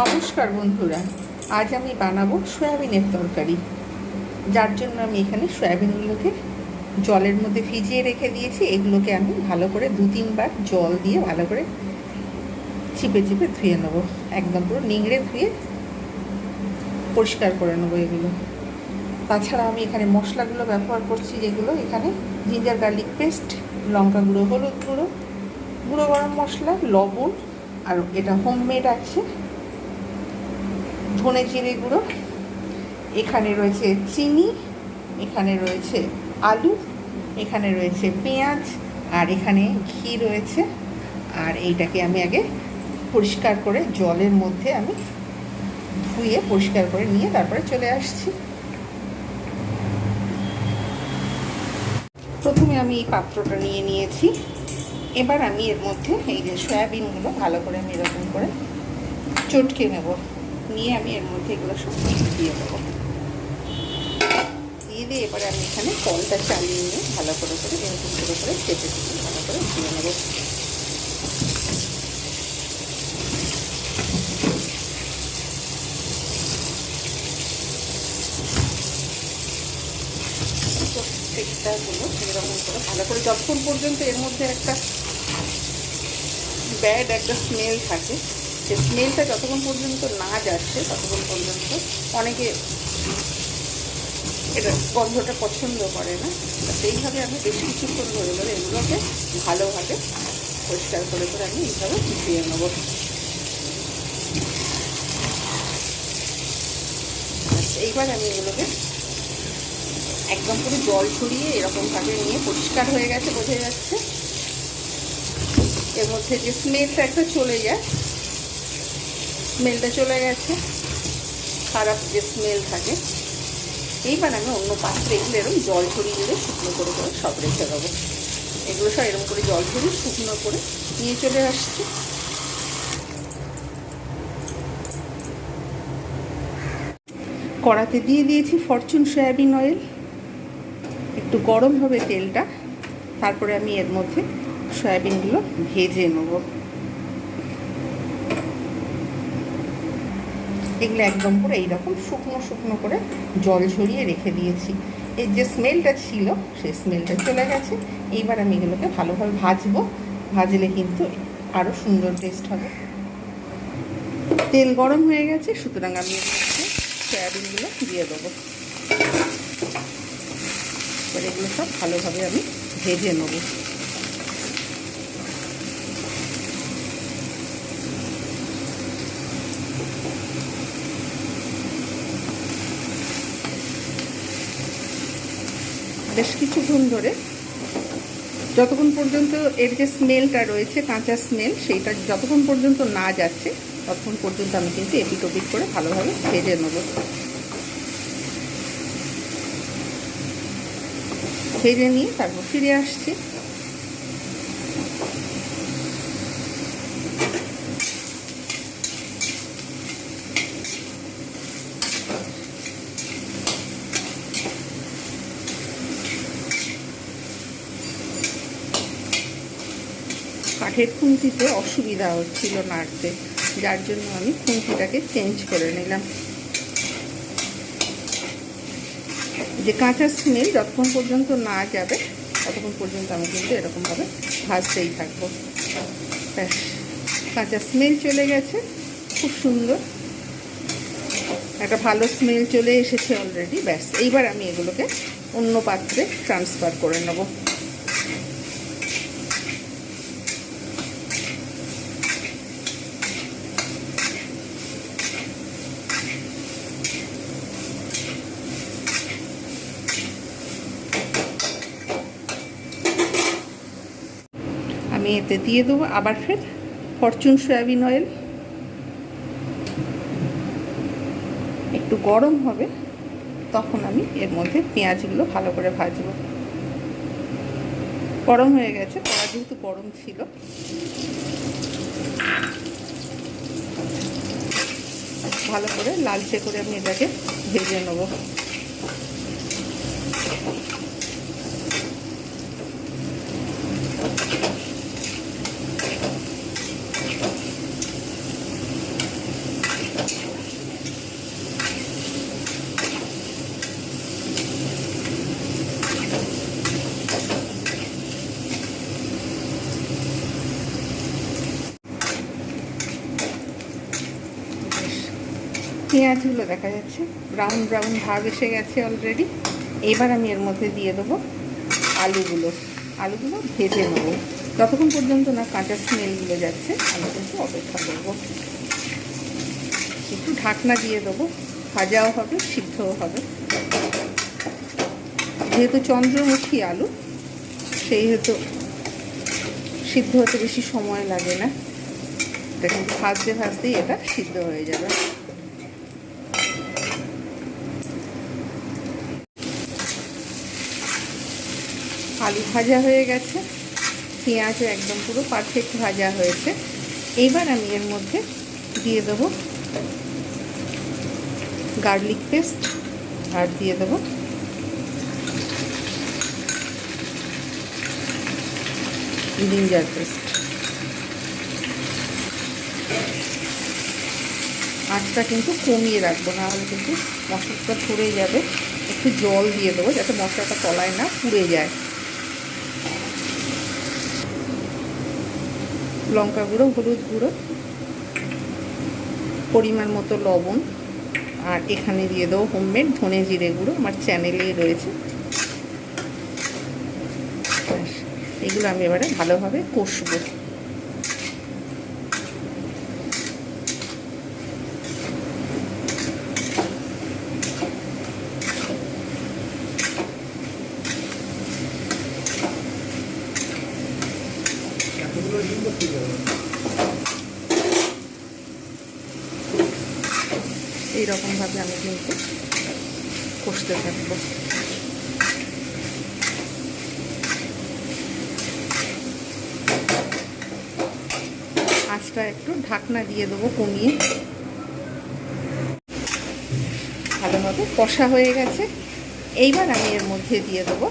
নমস্কার বন্ধুরা, আজ আমি বানাবো সয়াবিনের তরকারি। যার জন্য আমি এখানে সয়াবিনগুলোকে জলের মধ্যে ভিজিয়ে রেখে দিয়েছি। এগুলোকে আমি ভালো করে দু তিনবার জল দিয়ে ভালো করে চিপে চিপে ধুয়ে নেব। একদম পুরো নিংড়ে ধুয়ে পরিষ্কার করে নেব এগুলো। তাছাড়া আমি এখানে মশলাগুলো ব্যবহার করছি, যেগুলো এখানে জিঞ্জার গার্লিক পেস্ট, লঙ্কা গুঁড়ো, হলুদ গুঁড়ো গুঁড়ো গরম মশলা, লবণ, আর এটা হোমমেড আছে। ধনে জিরে গুঁড়ো, এখানে রয়েছে চিনি, এখানে রয়েছে আলু, এখানে রয়েছে পেঁয়াজ, আর এখানে ঘি রয়েছে। আর এইটাকে আমি আগে পরিষ্কার করে জলের মধ্যে আমি ধুয়ে পরিষ্কার করে নিয়ে তারপরে চলে আসছি। প্রথমে আমি এই পাত্রটা নিয়ে নিয়েছি। এবার আমি এর মধ্যে এই যে সয়াবিনগুলো ভালো করে আমি এরকম করে চটকে নেব। নিয়ে আমি এর মধ্যে এগুলো সব দিয়ে দেবো। দিয়ে দিয়ে এবারে আমি এখানে কলটা চালিয়ে নিয়ে ভালো করে করে এরকম করে করে চেপে চেপে ভালো করে দিয়ে নেব। এরকম করে ভালো করে যতক্ষণ পর্যন্ত এর মধ্যে একটা ব্যাড একটা স্মেল থাকে সে স্মেলটা যতক্ষণ পর্যন্ত না যাচ্ছে, ততক্ষণ পর্যন্ত অনেকে এটা গন্ধটা পছন্দ করে না। সেইভাবে আমি বেশ কিছুক্ষণ ধরে ধরে এগুলোকে ভালোভাবে পরিষ্কার করে করে আমি এইভাবে ধুয়ে নেব। এইবার আমি এগুলোকে একদম পুরো জল ছড়িয়ে এরকমভাবে নিয়ে পরিষ্কার হয়ে গেছে, বোঝা যাচ্ছে। এর মধ্যে যে স্মেলটা একটা চলে যায় স্মেলটা চলে গেছে। খারাপ যে স্মেল থাকে। এইবার আমি অন্য পাত্রে এগুলো এরকম জল ছড়িয়ে দিলে শুকনো করে করে সব রেখে দেবো। এগুলো সব এরকম করে জল ছড়িয়ে শুকনো করে নিয়ে চলে আসছি। কড়াতে দিয়ে দিয়েছি ফরচুন সয়াবিন অয়েল। একটু গরম হবে তেলটা। তারপরে আমি এর মধ্যে সয়াবিনগুলো ভেজে নেব। এগুলো একদম করে এইরকম শুকনো শুকনো করে জল ঝরিয়ে রেখে দিয়েছি। এর যে স্মেলটা ছিল, সেই স্মেলটা চলে গেছে। এইবার আমি এগুলোকে ভালোভাবে ভাজবো। ভাজলে কিন্তু আরও সুন্দর টেস্ট হবে। তেল গরম হয়ে গেছে, সুতরাং আমি সয়াবিনগুলো দিয়ে দেবো। এগুলো সব ভালোভাবে আমি ভেজে নেব। বেশ কিছুক্ষণ ধরে। যতক্ষণ পর্যন্ত এর যে স্মেলটা রয়েছে, কাঁচা স্মেল সেইটা যতক্ষণ পর্যন্ত না যাচ্ছে, ততক্ষণ পর্যন্ত আমি কিন্তু এপিট ওপিট করে ভালোভাবে ভেজে নেব। ভেজে নিয়ে তারপর ফিরে আসছি। কাঠের খুন্তিতে অসুবিধা হচ্ছিল নাড়তে, যার জন্য আমি খুন্তিটাকে চেঞ্জ করে নিলাম। যে কাঁচা স্মেল যতক্ষণ পর্যন্ত না যাবে, ততক্ষণ পর্যন্ত আমি কিন্তু এরকমভাবে ভাজতেই থাকব। ব্যাস, কাঁচা স্মেল চলে গেছে, খুব সুন্দর। একটা ভালো স্মেল চলে এসেছে অলরেডি ব্যাস, এইবার আমি এগুলোকে অন্য পাত্রে ট্রান্সফার করে নেব। আমি এতে দিয়ে দেবো, আবার ফের ফরচুন সয়াবিন অয়েল একটু গরম হবে, তখন আমি এর মধ্যে পেঁয়াজগুলো ভালো করে ভাজবো। গরম হয়ে গেছে, কড়া যেহেতু গরম ছিল। ভালো করে লালচে করে আমি এটাকে ভেজে নেব। পেঁয়াজগুলো দেখা যাচ্ছে। ব্রাউন ব্রাউন ভাব এসে গেছে অলরেডি এবার আমি এর মধ্যে দিয়ে দেবো আলুগুলো। আলুগুলো ভেজে নেব। ততক্ষণ পর্যন্ত না কাঁচা স্মেলগুলো যাচ্ছে, আমি কিন্তু অপেক্ষা করব। একটু ঢাকনা দিয়ে দেবো। ভাজাও হবে, সিদ্ধও হবে। যেহেতু চন্দ্রমুখী আলু সেই হেতু সিদ্ধ হতে বেশি সময় লাগে না। দেখুন ভাজতে ভাজতেই এটা সিদ্ধ হয়ে যাবে। আলু ভাজা হয়ে গেছে। পেঁয়াজও একদম পুরো পারফেক্ট ভাজা হয়েছে। এইবার আমি এর মধ্যে দিয়ে দেবো গার্লিক পেস্ট আর দিয়ে দেবো। Ginger paste. আঁচটা কিন্তু কমিয়ে রাখব না হলে কিন্তু মশলাটা পুড়ে যাবে। একটু জল দিয়ে দেবো যাতে মশলাটা তলায় না পুড়ে যায়। লঙ্কা গুঁড়ো হলুদ গুঁড়ো। পরিমাণ মতো লবণ আর এখানে দিয়ে দেবো হোমমেড ধনে জিরে গুঁড়ো, আমার চ্যানেলেই রয়েছে। এগুলো আমি এবারে ভালোভাবে কষবো। এইরকমভাবে আমি কিন্তু কষতে থাকব। আঁচটা একটু ঢাকনা দিয়ে দেবো কমিয়ে। ভালোভাবে কষা হয়ে গেছে। এইবার আমি এর মধ্যে দিয়ে দেবো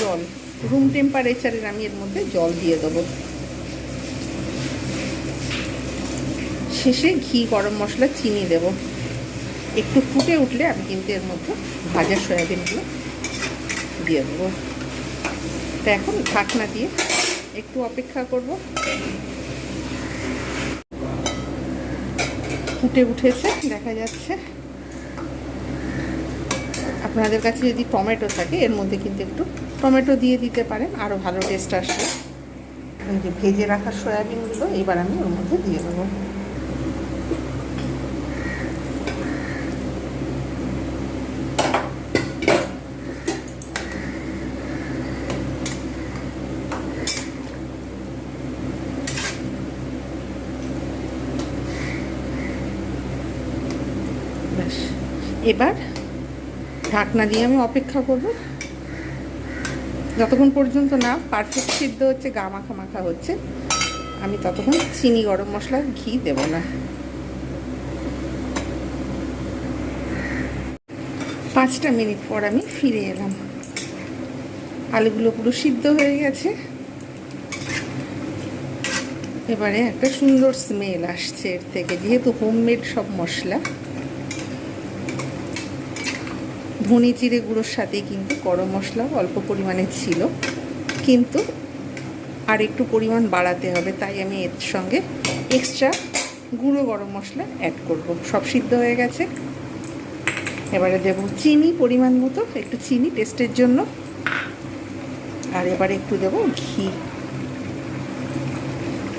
জল। রুম টেম্পারেচারের আমি এর মধ্যে জল দিয়ে দেবো। শেষে ঘি, গরম মশলা, চিনি দেব। একটু ফুটে উঠলে আমি কিন্তু এর মধ্যে ভাজা সয়াবিনগুলো দিয়ে দেবো। তা এখন ঢাকনা দিয়ে একটু অপেক্ষা করব। ফুটে উঠেছে, দেখা যাচ্ছে। আপনাদের কাছে যদি টমেটো থাকে, এর মধ্যে কিন্তু একটু টমেটো দিয়ে দিতে পারেন আরও ভালো টেস্ট আসবে। যে ভেজে রাখা সয়াবিনগুলো, এবার আমি ওর মধ্যে দিয়ে দেবো। ব্যাস এবার ঢাকনা দিয়ে আমি অপেক্ষা করব। যতক্ষণ পর্যন্ত না পারফেক্ট সিদ্ধ হচ্ছে, গা মাখা মাখা হচ্ছে, আমি ততক্ষণ চিনি, গরম মশলা, ঘি দেব না। পাঁচটা মিনিট পর আমি ফিরে এলাম। আলুগুলো পুরো সিদ্ধ হয়ে গেছে। এবারে একটা সুন্দর স্মেল আসছে এর থেকে, যেহেতু হোমমেড সব মশলা। ধনে জিরে গুঁড়োর সাথে কিন্তু গরম মশলাও অল্প পরিমাণে ছিল। কিন্তু আর একটু পরিমাণ বাড়াতে হবে, তাই আমি এর সঙ্গে এক্সট্রা গুঁড়ো গরম মশলা অ্যাড করব। সব সিদ্ধ হয়ে গেছে। এবারে দেব চিনি পরিমাণ মতো, একটু চিনি টেস্টের জন্য। আর এবারে একটু দেব ঘি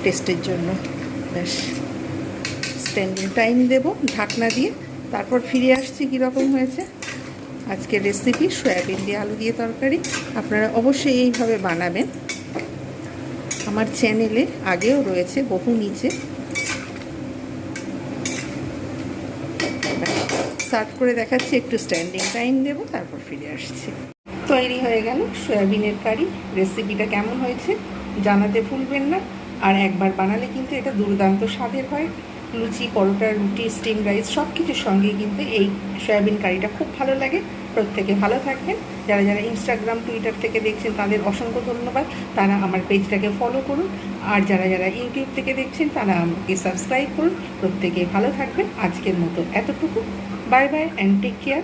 টেস্টের জন্য। ব্যাস স্ট্যান্ডিং টাইম দেব ঢাকনা দিয়ে। তারপর ফিরে আসছি, কীরকম হয়েছে? আজকের রেসিপি সয়াবিন দিয়ে আলু দিয়ে তরকারি। আপনারা অবশ্যই এইভাবে বানাবেন। আমার চ্যানেলে আগেও রয়েছে, বহু নিচে। সার্ভ করে দেখাচ্ছি, একটু স্ট্যান্ডিং টাইম দেব, তারপর ফিরে আসছি। তৈরি হয়ে গেল সয়াবিনের কারি। রেসিপিটা কেমন হয়েছে জানাতে ভুলবেন না। আর একবার বানালে কিন্তু এটা দুর্দান্ত স্বাদের হয়। লুচি, পরোটা, রুটি স্টিম রাইস সব কিছুর সঙ্গে কিন্তু এই সয়াবিন কারিটা খুব ভালো লাগে। প্রত্যেকে ভালো থাকবেন। যারা যারা ইনস্টাগ্রাম টুইটার থেকে দেখছেন, তাদের অসংখ্য ধন্যবাদ। তারা আমার পেজটাকে ফলো করুন। আর যারা যারা ইউটিউব থেকে দেখছেন, তারা আমাকে সাবস্ক্রাইব করুন। প্রত্যেকে ভালো থাকবেন। আজকের মতো এতটুকু। Bye bye and take care